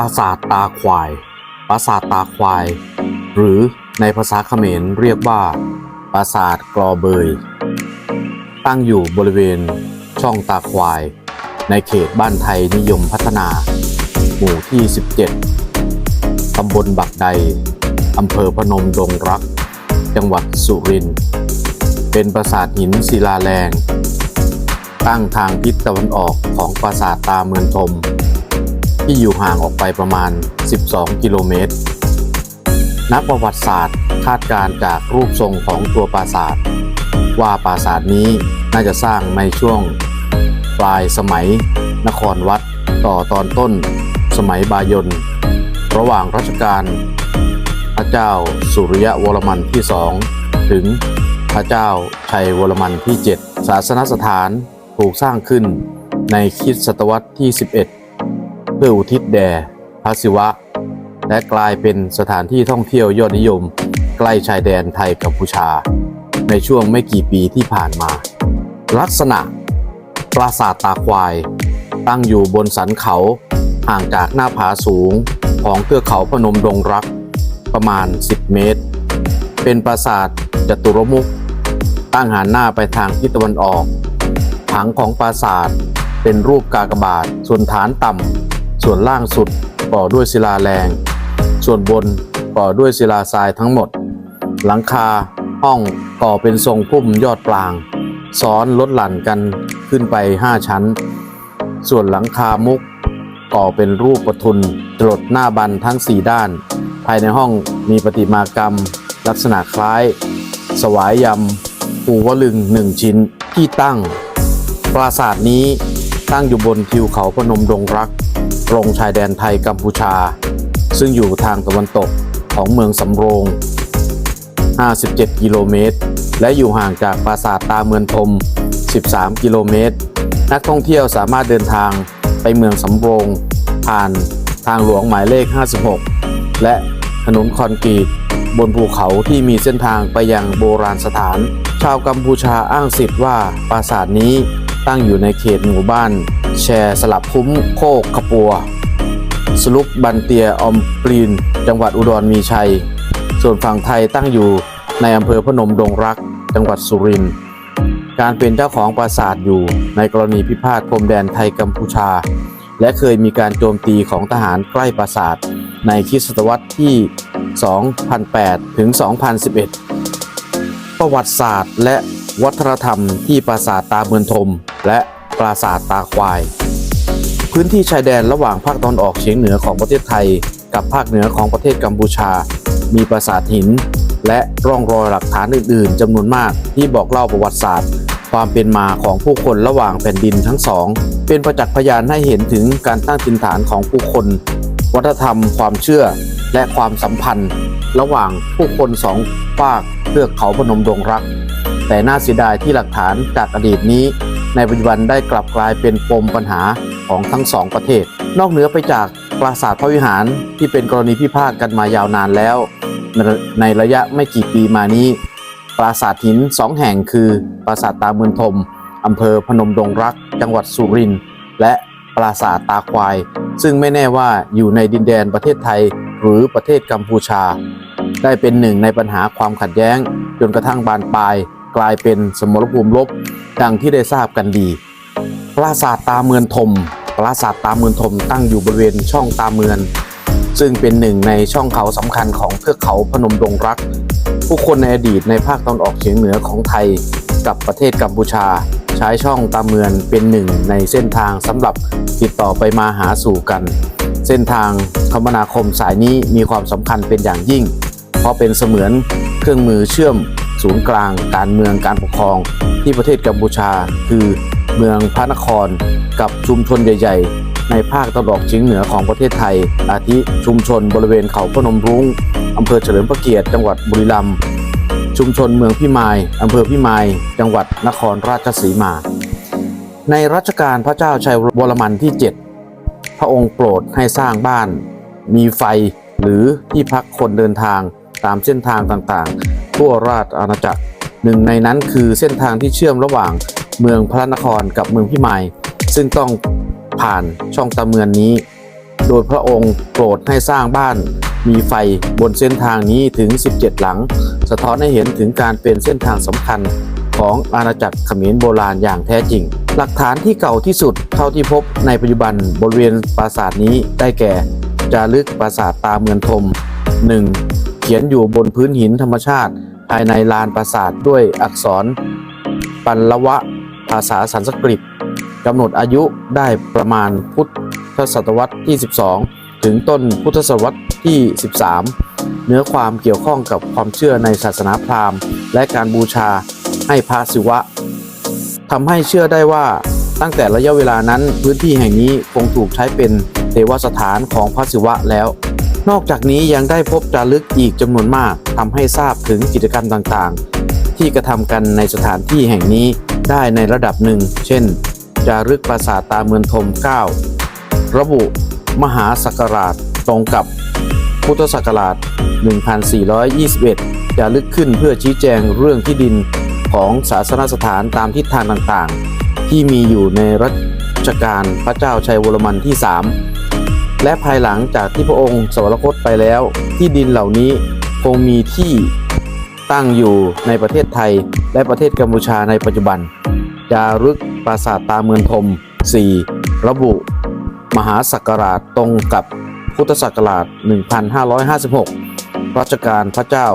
ราสาทตาควาย ปราสาทตาควาย หรือในภาษาเขมรเรียกว่า ปราสาทกรอเบย ตั้งอยู่บริเวณช่องตาควาย ในเขตบ้านไทยนิยมพัฒนา หมู่ที่ 17 ตำบลบักใด อำเภอพนมดงรัก จังหวัดสุรินทร์ เป็นปราสาทหินศิลาแรง ตั้งทางทิศตะวันออกของปราสาทตาเมืองทม ที่อยู่ห่างออกไปประมาณ 12 กิโลเมตร นักประวัติศาสตร์คาดการจากรูปทรงของตัวปราสาท ว่าปราสาทนี้น่าจะสร้างในช่วง ปลายสมัย นครวัดต่อตอนต้น สมัยบายนระหว่างรัชกาลพระเจ้าสุริยวรมันที่สองถึงพระเจ้าชัยวรมันที่ 7 ศาสนสถานถูกสร้างขึ้นในคริดศตวรรษที่ 11 เพื่ออุทิศแด่พระศิวะ และกลายเป็นสถานที่ท่องเที่ยวยอดนิยม ใกล้ชายแดนไทยกัมพูชา ในช่วงไม่กี่ปีที่ผ่านมา ลักษณะ ปราสาทตาควาย ตั้งอยู่บนสันเขาห่างจากหน้าผาสูงของเทือกเขาพนมดงรักประมาณ 10 เมตร เป็นปราสาทจตุรมุขตั้งหันหน้าไปทางทิศตะวันออก ผังของปราสาทเป็นรูปกากบาทส่วนฐานต่ำ ส่วนล่างสุดก่อด้วยศิลาแรง ส่วนบนก่อด้วยศิลาทรายทั้งหมด หลังคาห้องก่อเป็นทรงพุ่มยอดปลาง ซ้อนลดหลั่นกันขึ้นไป 5 ชั้น ส่วนหลังคามุกก่อเป็นรูปประทุนจรดหน้าบันทั้ง 4 ด้าน ภายในห้องมีประติมากรรม ลักษณะคล้าย สวายยำปูวลึงหนึ่งชิ้นที่ตั้ง ปราสาทนี้ ตั้งอยู่บนทิวเขาพนมดงรักตรงชายแดนไทยกัมพูชา ซึ่งอยู่ทางตะวันตกของเมืองสำโรง 57 กิโลเมตร และอยู่ห่างจากปราสาทตาเมืองทม 13 กิโลเมตร นักท่องเที่ยวสามารถเดินทางไปเมืองสำโรง ผ่านทางหลวงหมายเลข 56 และถนนคอนกรีตบนภูเขาที่มีเส้นทางไปยังโบราณสถาน ชาวกัมพูชาอ้างสิทธิ์ว่าปราสาทนี้ ตั้งอยู่ในเขตหมู่บ้าน แชร์สลับคุ้มโคกขปัว สลุกบันเตียอมปรีน จังหวัดอุดรมีชัย ส่วนฝั่งไทยตั้งอยู่ในอำเภอพนมดงรัก จังหวัดสุรินทร์การเป็นเจ้าของปราสาทอยู่ในกรณีพิพาทพรมแดนไทยกัมพูชา และเคยมีการโจมตีของทหารใกล้ปราสาทในคริสตศตวรรษที่ 2008 ถึง 2011 ประวัติศาสตร์และวัฒนธรรมที่ปราสาทตาเมืองทม และปราสาทตาควาย พื้นที่ชายแดนระหว่างภาคตะวันออกเฉียงเหนือของประเทศไทย กับภาคเหนือของประเทศกัมพูชา มีปราสาทหิน และร่องรอยหลักฐานอื่น ๆจำนวนมากที่บอกเล่าประวัติศาสตร์ ความเป็นมาของผู้คนระหว่างแผ่นดินทั้งสอง เป็นประจักษ์พยานให้เห็นถึงการตั้งถิ่นฐานของผู้คน วัฒนธรรม ความเชื่อ และความสัมพันธ์ ระหว่างผู้คนสองฝากเทือกเขาพนมดงรัก แต่น่าเสียดายที่หลักฐานจากอดีตนี้ ในปัจจุบันได้กลับกลายเป็นปมปัญหาของทั้งสองประเทศ นอกเหนือไปจากปราสาทพระวิหารที่เป็นกรณีพิพาทกันมายาวนานแล้วในในระยะไม่กี่ปีมานี้ ปราสาทหินสองแห่งคือ ปราสาทตาเมืองทมอำเภอพนมดงรัก จังหวัดสุรินทร์และปราสาทตาควาย ซึ่งไม่แน่ว่าอยู่ในดินแดนประเทศไทยหรือประเทศกัมพูชา ได้เป็นหนึ่งในปัญหาความขัดแย้ง จนกระทั่งบานปลาย กลายเป็นสมรภูมิรบดังที่ได้ทราบกันดี ปราสาทตาเมืองทม ปราสาทตาเมืองทมตั้งอยู่บริเวณช่องตาเมืองซึ่งเป็นหนึ่งในช่องเขาสำคัญของเทือกเขาพนมดงรัก ผู้คนในอดีตในภาคตะวันออกเฉียงเหนือของไทย กับประเทศกัมพูชา ใช้ช่องตาเมืองเป็นหนึ่งในเส้นทางสำหรับติดต่อไปมาหาสู่กัน เส้นทางคมนาคมสายนี้มีความสำคัญเป็นอย่างยิ่ง เพราะเป็นเสมือนเครื่องมือเชื่อม ศูนย์กลางการเมืองการปกครอง ที่ประเทศกัมพูชา คือเมืองพระนคร กับชุมชนใหญ่ ๆ ในภาคตะวันออกเฉียงเหนือของประเทศไทย อาทิชุมชนบริเวณเขาพนมรุ้งอำเภอเฉลิมพระเกียรติจังหวัดบุรีรัมย์ชุมชนเมืองพิมายอำเภอพิมาย จังหวัดนครราชสีมา ในรัชกาลพระเจ้าชัยวรมันที่ 7 พระองค์โปรดให้สร้างบ้าน มีไฟหรือที่พักคนเดินทาง ตามเส้นทางต่างๆ ทั่วราชอาณาจักร หนึ่งในนั้นคือเส้นทางที่เชื่อมระหว่างเมืองพระนครกับเมืองพิมาย ซึ่งต้องผ่านช่องตะเมือนนี้ โดยพระองค์โปรดให้สร้างบ้านมีไฟบนเส้นทางนี้ถึง 17 หลัง สะท้อนให้เห็นถึงการเป็นเส้นทางสำคัญของอาณาจักรเขมรโบราณอย่างแท้จริง หลักฐานที่เก่าที่สุดเท่าที่พบในปัจจุบันบริเวณปราสาทนี้ได้แก่ จารึกปราสาทตาเมือนทม 1. เขียนอยู่บนพื้นหินธรรมชาติ ภายในลานปราสาทด้วยอักษรปัลลวะภาษาสันสกฤตกำหนดอายุได้ประมาณพุทธศตวรรษที่ 12 ถึงต้นพุทธศตวรรษที่ 13 เนื้อความเกี่ยวข้องกับความเชื่อในศาสนาพราหมณ์ และการบูชาให้พระศิวะทำให้เชื่อได้ว่าตั้งแต่ระยะเวลานั้นพื้นที่แห่งนี้คงถูกใช้เป็นเทวสถานของพระศิวะแล้ว นอกจากนี้ยังได้พบจารึกอีกจำนวนมากทำให้ทราบถึงกิจกรรมต่างๆ ที่กระทำกันในสถานที่แห่งนี้ได้ในระดับหนึ่ง เช่น จารึกปราสาทตาเมืองทม 9 ระบุมหาศักราชตรงกับพุทธศักราช 1421 จารึกขึ้นเพื่อชี้แจงเรื่องที่ดินของศาสนสถานตามทิศทางต่างๆ ที่มีอยู่ในรัชกาลพระเจ้าชัยวรมันที่ 3 และภายหลังจากที่พระองค์สวรรคตไปแล้ว ที่ดินเหล่านี้คงมีที่ตั้งอยู่ในประเทศไทย และประเทศกัมพูชาในปัจจุบัน จารึกปราสาทตาเมืองทม 4 ระบุ มหาศักราชตรงกับพุทธศักราช 1556 รัชกาลพระเจ้า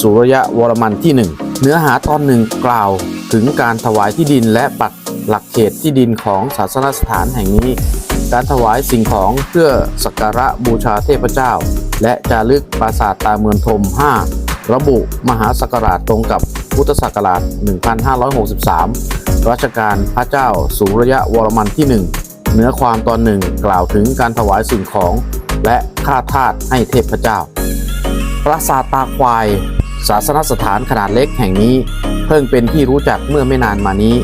สุรยะวรมันที่ 1 เนื้อหาตอนหนึ่งกล่าวถึงการถวายที่ดินและปัก หลักเขตที่ดินของศาสนสถานแห่งนี้ การถวายสิ่งของเพื่อสักการะบูชาเทพเจ้า และจารึกปราสาทตาเมืองทม5 ระบุมหาศักราชตรงกับพุทธศักราช 1563 รัชกาลพระเจ้าสุรยะวรมันที่ 1 เนื้อความตอนหนึ่งกล่าวถึงการถวายสิ่งของ และค่าทาสให้เทพเจ้า ปราสาทตาควายศาสนสถานขนาดเล็กแห่งนี้ เพิ่งเป็นที่รู้จักเมื่อไม่นานมานี้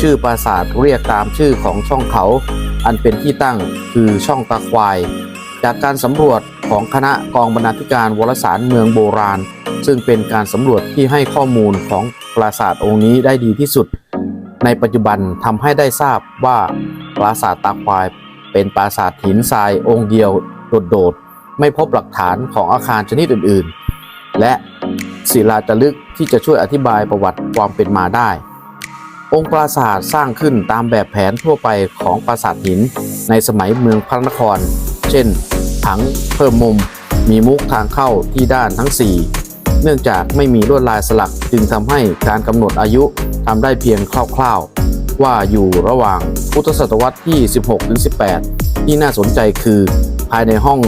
ชื่อปราสาทเรียกตามชื่อของช่องเขา อันเป็นที่ตั้งคือช่องตาควาย จากการสำรวจของคณะกองบรรณาธิการวรสารเมืองโบราณ ซึ่งเป็นการสำรวจที่ให้ข้อมูลของปราสาทองค์นี้ได้ดีที่สุด ในปัจจุบันทำให้ได้ทราบว่าปราสาทตาควาย เป็นปราสาทหินทรายองค์เดียวโดดๆไม่พบหลักฐานของอาคารชนิดอื่นๆ และศิลาจารึกที่จะช่วยอธิบายประวัติความเป็นมาได้ องค์ปราสาทสร้างขึ้นตามแบบแผนทั่วไปของปราสาทหิน ในสมัยเมืองพระนคร เช่น ผังเพิ่มมุม มีมุกทางเข้าที่ด้านทั้ง 4 เนื่องจากไม่มีลวดลายสลักจึงทำให้การกำหนดอายุทำได้เพียงคร่าวๆ ว่าอยู่ระหว่างพุทธศตวรรษที่ 16-18 ที่น่าสนใจคือภายในห้อง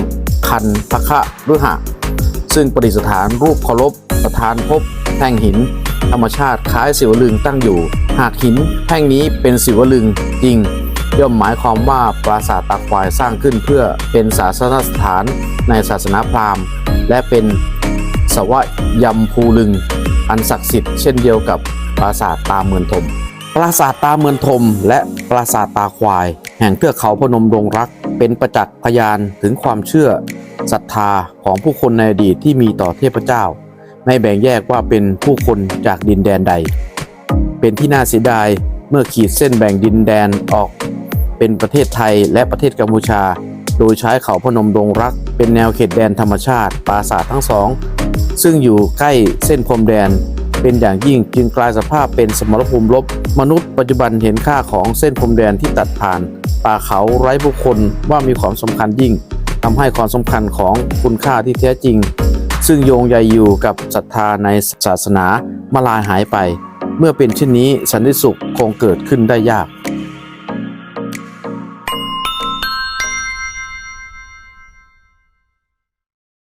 คันพระคะฤหะซึ่งประดิษฐานรูปเคารพประธานพบแท่งหิน ธรรมชาติคล้ายศิวลึงตั้งอยู่ หากหินแท่งนี้เป็นศิวลึงจริง ย่อมหมายความว่าปราสาทตาควายสร้างขึ้นเพื่อเป็นศาสนสถานในศาสนาพราหมณ์ และเป็นสวะยำภูลึง อันศักดิ์สิทธิ์เช่นเดียวกับปราสาทตาเมือนทม ปราสาทตาเมือนทม และปราสาทตาควาย แห่งเทือกเขาพนมดงรัก เป็นประจักษ์พยานถึงความเชื่อศรัทธาของผู้คนในอดีตที่มีต่อเทพเจ้า ไม่แบ่งแยกว่าเป็นผู้คนจากดินแดนใด เป็นที่น่าเสียดายเมื่อขีดเส้นแบ่งดินแดนออก เป็นประเทศไทยและประเทศกัมพูชา โดยใช้เขาพนมดงรัก เป็นแนวเขตแดนธรรมชาติปราสาททั้งสอง ซึ่งอยู่ใกล้เส้นพรมแดน เป็นอย่างยิ่งจึงกลายสภาพเป็นสมรภูมิรบมนุษย์ปัจจุบันเห็นค่าของเส้นพรมแดนที่ตัดผ่าน ป่าเขาไร้ผู้คนว่ามีความสำคัญยิ่งทำให้ความสำคัญของคุณค่าที่แท้จริง ซึ่งโยงใยอยู่กับศรัทธาในศาสนามาลายหายไป เมื่อเป็นเช่นนี้สันติสุขคงเกิดขึ้นได้ยาก